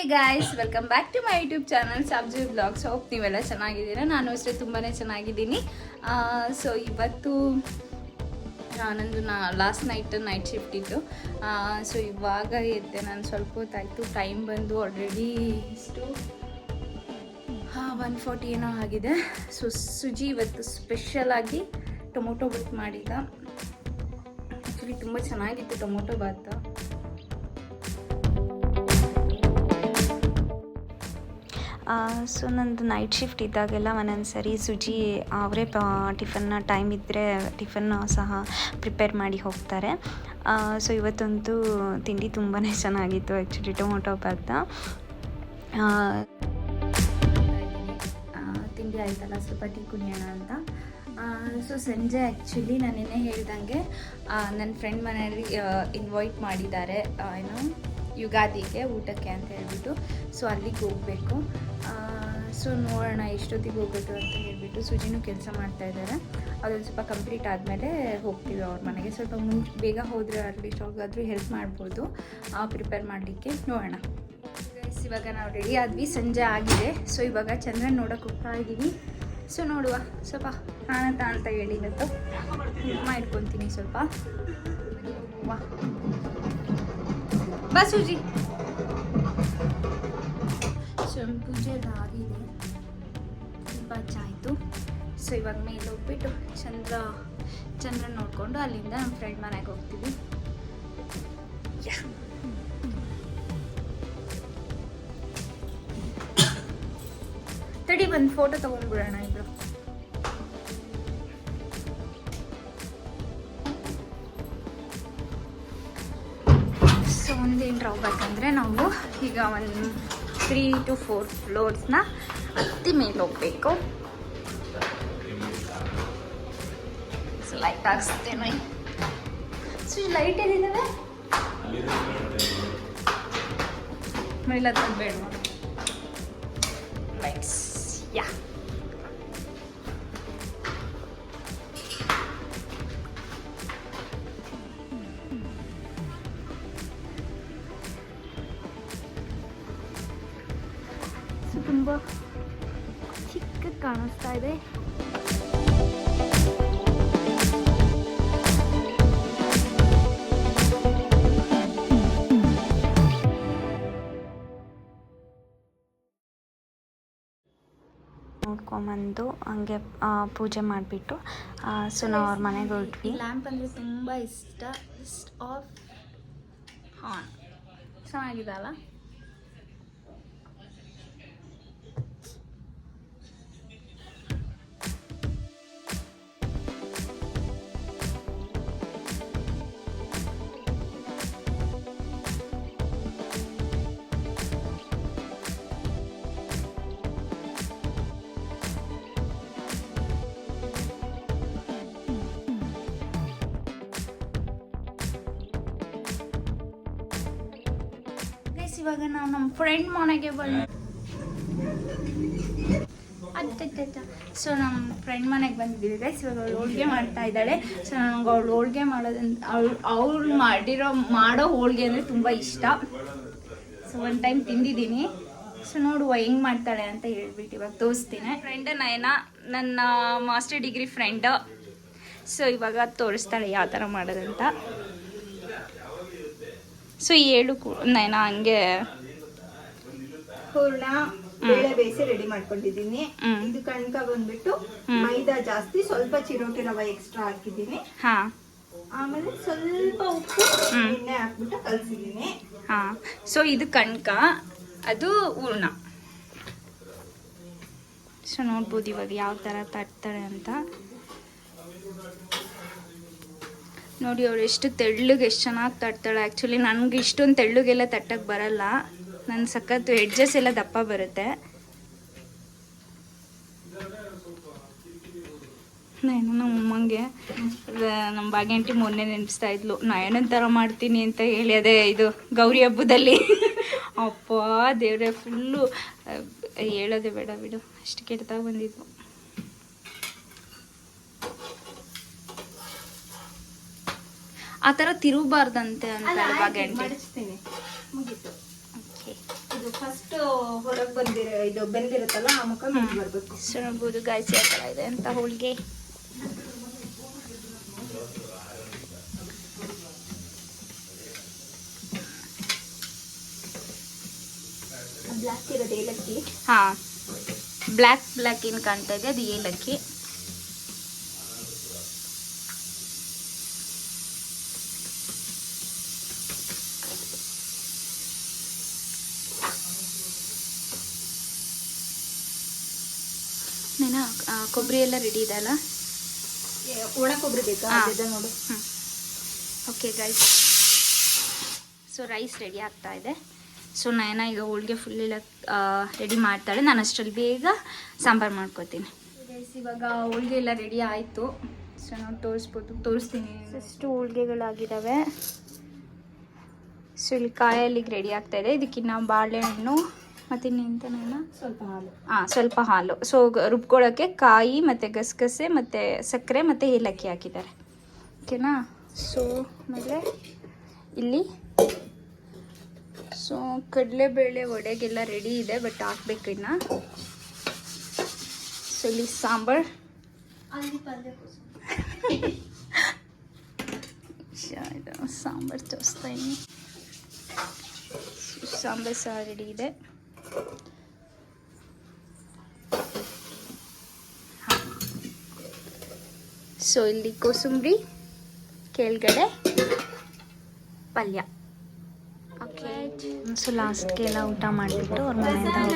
Hey guys welcome back to my YouTube channel sabzi blogs hope ನೀವೆಲ್ಲ ಚೆನ್ನಾಗಿದ್ದೀರಾ? ನಾನು ಅಷ್ಟೇ ತುಂಬಾ ಚೆನ್ನಾಗಿದ್ದೀನಿ. ಸೊ ಇವತ್ತು ನಂದು ನಾ ಲಾಸ್ಟ್ ನೈಟ್ ನೈಟ್ ಶಿಫ್ಟ್ ಇತ್ತು. ಸೊ ಇವಾಗ ಎದ್ದೆ. ನಾನು ಸ್ವಲ್ಪ ಹೊತ್ತಾಯಿತು ಟೈಮ್ ಬಂದು ಆಲ್ರೆಡಿ ಇಷ್ಟು, ಹಾಂ ಒನ್ ಫಾರ್ಟಿ ಏನೋ ಆಗಿದೆ. ಸೊ ಸುಜಿ ಇವತ್ತು ಸ್ಪೆಷಲಾಗಿ ಟೊಮೊಟೊ ಬಾತ್ ಮಾಡಿದ ಆ್ಯಕ್ಚುಲಿ ತುಂಬ ಚೆನ್ನಾಗಿತ್ತು ಟೊಮೊಟೊ ಬಾತ್ ಸೊ ನಂದು ನೈಟ್ ಶಿಫ್ಟ್ ಇದ್ದಾಗೆಲ್ಲ ಒಂದೊಂದು ಸರಿ ಸುಜಿ ಅವರೇ ಟಿಫನ್ನ ಟೈಮ್ ಇದ್ದರೆ ಟಿಫನ್ ಸಹ ಪ್ರಿಪೇರ್ ಮಾಡಿ ಹೋಗ್ತಾರೆ. ಸೊ ಇವತ್ತಂತೂ ತಿಂಡಿ ತುಂಬಾ ಚೆನ್ನಾಗಿತ್ತು ಆ್ಯಕ್ಚುಲಿ ಟೊಮೊಟೊ ಬಾತ ತಿಂಡಿ ಆಯ್ತಲ್ಲ, ಸ್ವಲ್ಪ ಟೀ ಕುಡಿಯೋಣ ಅಂತ. ಸೊ ಸಂಜೆ ಆ್ಯಕ್ಚುಲಿ ನಾನು ನಿನ್ನೆ ಹೇಳ್ದಂಗೆ ನನ್ನ ಫ್ರೆಂಡ್ ಮನೆಯಲ್ಲಿ ಇನ್ವೈಟ್ ಮಾಡಿದ್ದಾರೆ ಏನು? ಯುಗಾದಿಗೆ ಊಟಕ್ಕೆ ಅಂತ ಹೇಳ್ಬಿಟ್ಟು ಸೊ ಅಲ್ಲಿಗೆ ಹೋಗಬೇಕು. ಸೊ ನೋಡೋಣ ಎಷ್ಟೊತ್ತಿಗೆ ಹೋಗ್ಬೇಕು ಅಂತ ಹೇಳ್ಬಿಟ್ಟು ಸುಜಿನೂ ಕೆಲಸ ಮಾಡ್ತಾ ಇದ್ದಾರೆ. ಅದೊಂದು ಸ್ವಲ್ಪ ಕಂಪ್ಲೀಟ್ ಆದಮೇಲೆ ಹೋಗ್ತೀವಿ ಅವ್ರ ಮನೆಗೆ. ಸ್ವಲ್ಪ ಮುಂಚೆ ಬೇಗ ಹೋದರೆ ಅಟ್ಲೀಸ್ಟ್ ಹೋಗಾದರೂ ಹೆಲ್ಪ್ ಮಾಡ್ಬೋದು. ಪ್ರಿಪೇರ್ ಮಾಡಲಿಕ್ಕೆ ನೋಡೋಣ. ಇವಾಗ ನಾವು ರೆಡಿ ಆದ್ವಿ. ಸಂಜೆ ಆಗಿದೆ. ಸೊ ಇವಾಗ ಚಂದ್ರನ್ ನೋಡಕ್ಕೆ ಹೋಗ್ತಾ ಇದ್ದೀವಿ. ಸೊ ನೋಡುವ. ಸ್ವಲ್ಪ ಕಾಣುತ್ತಾ ಅಂತ ಹೇಳಿ ಇವತ್ತು. ಮಾಡ್ಕೊತೀನಿ ಸ್ವಲ್ಪ. ವಾ. ಬಾ ಸೂಜಿ. ಸೊ ಪೂಜೆ ಎಲ್ಲ ಆಗಿದೆ ಸ್ವಲ್ಪ ಆಯಿತು ಸೊ ಇವಾಗ ಮೇಲೆ ಹೋಗ್ಬಿಟ್ಟು ಚಂದ್ರ ಚಂದ್ರ ನೋಡಿಕೊಂಡು ಅಲ್ಲಿಂದ ನಮ್ಮ ಫ್ರೆಂಡ್ ಮನೆಗೆ ಹೋಗ್ತೀವಿ. ತಡಿ, ಒಂದು ಫೋಟೋ ತಗೊಂಡ್ಬಿಡೋಣ ಇಬ್ರು ಸೊ ಒಂದೇನು ಹೋಗ್ಬೇಕಂದ್ರೆ ನಾವು ಈಗ ಒಂದು ತ್ರೀ ಟು ಫೋರ್ ಫ್ಲೋರ್ಸ್ನ ಹತ್ತಿ ಮೇಲೆ ಹೋಗ್ಬೇಕು. ಸೊ ಲೈಟ್ ಹಾಕ್ಸ್ತೇನೆ. ಸೊ ಲೈಟ್ ಏನಿದ್ದಾವೆ ಮೇಲೆ ಬೇಡ ಲೈಟ್ಸ್ Yeah. ತುಂಬ ಚಿಕ್ಕ ಕಾಣಿಸ್ತಾ ಇದೆ. ನೋಡ್ಕೊಂಬಂದು ಹಂಗೆ ಪೂಜೆ ಮಾಡಿಬಿಟ್ಟು ಸೊ ನಾವು ಅವ್ರ ಮನೆಗೆ ಹೊರಟ್ವಿ. ಲ್ಯಾಂಪ್ ಅಂದರೆ ತುಂಬ ಇಷ್ಟ. ಇಷ್ಟ ಆಫ್ ಹಾನ್ ಚೆನ್ನಾಗಿದೆ ಅಲ್ಲ ಇವಾಗ ನಾವು ನಮ್ಮ ಫ್ರೆಂಡ್ ಮನೆಗೆ ಬಂದು ಸೊ ನಮ್ಮ ಫ್ರೆಂಡ್ ಮನೆಗೆ ಬಂದಿದ್ದೀವಿ ಗೈಸ್ ಇವಾಗ ಅವಳು ಹೋಳಿಗೆ ಮಾಡ್ತಾ ಇದ್ದಾಳೆ. ಸೊ ನನಗೆ ಅವಳು ಹೋಳಿಗೆ ಮಾಡೋದಂತ ಅವಳು ಅವ್ಳು ಮಾಡಿರೋ ಮಾಡೋ ಹೋಳಿಗೆ ಅಂದರೆ ತುಂಬ ಇಷ್ಟ. ಸೊ ಒನ್ ಟೈಮ್ ತಿಂದಿದ್ದೀನಿ. ಸೊ ನೋಡುವ ಹೆಂಗೆ ಮಾಡ್ತಾಳೆ ಅಂತ ಹೇಳ್ಬಿಟ್ಟು ಇವಾಗ ತೋರಿಸ್ತೀನಿ. ಫ್ರೆಂಡ್ ನಯನ, ನನ್ನ ಮಾಸ್ಟರ್ ಡಿಗ್ರಿ ಫ್ರೆಂಡ್ ಸೊ ಇವಾಗ ತೋರಿಸ್ತಾಳೆ ಯಾವ ಥರ ಮಾಡೋದಂತ. ಸೊ ಏಳು ನೈನ ಹಂಗೆ ಹೂರ್ಣ ಬೇಳೆ ಬೇಯಿಸಿ ರೆಡಿ ಮಾಡ್ಕೊಂಡಿದ್ದೀನಿ. ಇದು ಕಣ್ಕ ಬಂದ್ಬಿಟ್ಟು ಮೈದಾ ಜಾಸ್ತಿ ಸ್ವಲ್ಪ ಚಿರೋಟಿ ರವೆ ಎಕ್ಸ್ಟ್ರಾ ಹಾಕಿದ್ದೀನಿ. ಹಾ. ಆಮೇಲೆ ಸ್ವಲ್ಪ ಉಪ್ಪು. ಎಣ್ಣೆ ಹಾಕ್ಬಿಟ್ಟು ಕಲ್ಸಿದ್ದೀನಿ. ಹಾ. ಸೊ ಇದು ಕಣ್ಕ ಅದು ಹೂರ್ಣ. ಸೊ ನೋಡ್ಬೋದು ಇವಾಗ ಯಾವ ಥರ ತಟ್ತಾರೆ ಅಂತ. ನೋಡಿ, ಅವ್ರು ಎಷ್ಟು ತೆಳ್ಳಗೆ, ಎಷ್ಟು ಚೆನ್ನಾಗಿ ತಟ್ತಾಳೆ. ಆ್ಯಕ್ಚುಲಿ ನನಗೆ ಇಷ್ಟೊಂದು ತೆಳ್ಳಗೆಲ್ಲ ತಟ್ಟಕ್ಕೆ ಬರಲ್ಲ. ನನ್ನ ಸಖತ್ತು ಎಡ್ಜಸ್ ಎಲ್ಲ ದಪ್ಪ ಬರುತ್ತೆ. ನಾನು ನಮ್ಮ ಅಮ್ಮಂಗೆ ನಮ್ಮ ಭಾಗ್ಯಂಟಿ ಮೊನ್ನೆ ನೆನೆಸ್ತಾ ಇದ್ಲು ನಾನು ಥರ ಮಾಡ್ತೀನಿ ಅಂತ ಹೇಳಿ, ಅದೇ ಇದು ಗೌರಿ ಹಬ್ಬದಲ್ಲಿ. ಅಪ್ಪ, ದೇವ್ರೆ ಫುಲ್ಲು ಹೇಳೋದೇ ಬೇಡ ಬಿಡು. ಅಷ್ಟು ಕೆಡ್ತಾ ಬಂದಿದ್ವು ಆ ಥರ ತಿರುಗಬಾರ್ದಂತೆ ಅಂತ ಅಲ್ವಾ ಗಂಟೆ? ಮಡಚ್ತೀನಿ ಮುಗೀತು. ಇದು ಫಸ್ಟ್ ಹೊರಗೆ ಬಂದಿರೋ ಇದು ಬೆಂದಿರುತ್ತಲ್ಲ ಆ ಮುಖ ಬರ್ಬೇಕು ಸೊ ನೋಡ್ಬೋದು ಗಾಯಸಿ ಆ ಥರ ಇದೆ ಅಂತ ಹೋಳಿಗೆ ಬ್ಲಾಕ್ ಇರೋದು ಏಲಕ್ಕಿ? ಹಾಂ. ಬ್ಲ್ಯಾಕ್ ಬ್ಲ್ಯಾಕ್ ಏನು ಕಾಣ್ತಾ ಇದೆ? ಅದು ಏಲಕ್ಕಿ. ಆ, ಕೊಬ್ಬರಿ ಎಲ್ಲ ರೆಡಿ ಇದೆ ಅಲ್ಲ? ಒಣ ಕೊಬ್ಬರಿ ಬೇಕಾ? ನೋಡು. Okay guys so rice ready ಆಗ್ತಾ ಇದೆ. ಸೊ ನಯನ ಈಗ ಹೋಳಿಗೆ ಫುಲ್ ಎಲ್ಲ ರೆಡಿ ಮಾಡ್ತಾಳೆ. ನಾನು ಅಷ್ಟರಲ್ಲಿ ಬೇಗ ಸಾಂಬಾರು ಮಾಡ್ಕೋತೀನಿ. ಗೈಸ್ ಇವಾಗ ಹೋಳಿಗೆ ಎಲ್ಲ ರೆಡಿ ಆಯಿತು. ಸೊ ನಾವು ತೋರಿಸ್ಬೋದು. ತೋರಿಸ್ತೀನಿ. ಎಷ್ಟು ಹೋಳಿಗೆಗಳಾಗಿದ್ದಾವೆ. ಸೊ ಇಲ್ಲಿ ಕಾಯಲ್ಲಿಗೆ ರೆಡಿ ಆಗ್ತಾ ಇದೆ. ಇದಕ್ಕಿನ್ನ ಬಾಳೆಹಣ್ಣು ಮತ್ತು ನಯನ ಸ್ವಲ್ಪ ಹಾಲು. ಹಾಂ ಸ್ವಲ್ಪ ಹಾಲು. ಸೊ ರುಬ್ಕೊಳ್ಳೋಕ್ಕೆ ಕಾಯಿ ಮತ್ತು ಗಸಗಸೆ ಮತ್ತು ಸಕ್ಕರೆ ಮತ್ತು ಏಲಕ್ಕಿ ಹಾಕಿದ್ದಾರೆ. ಓಕೆನಾ? ಸೊ ಆಮೇಲೆ ಇಲ್ಲಿ ಸೊ ಕಡಲೆಬೇಳೆ ವಡೆಗೆಲ್ಲ ರೆಡಿ ಇದೆ ಬಟ್ ಹಾಕ್ಬೇಕು ಇನ್ನ. ಸೊ ಇಲ್ಲಿ ಸಾಂಬಾರು. ಸಾಂಬಾರ್ ಸಾಂಬಾರು ತೋರಿಸ್ತಾ ಇದ್ದೀನಿ. ಸಾಂಬಾರು ಸಹ ರೆಡಿ ಇದೆ. ಸೊ ಇಲ್ಲಿ ಕೋಸಂಬರಿ ಕೆಳಗಡೆ ಪಲ್ಯ. ಓಕೆ ಸೊ ಲಾಸ್ಟ್ಗೆ ಎಲ್ಲ ಊಟ ಮಾಡಿಬಿಟ್ಟು ಅವ್ರ ಮನೆಯಿಂದ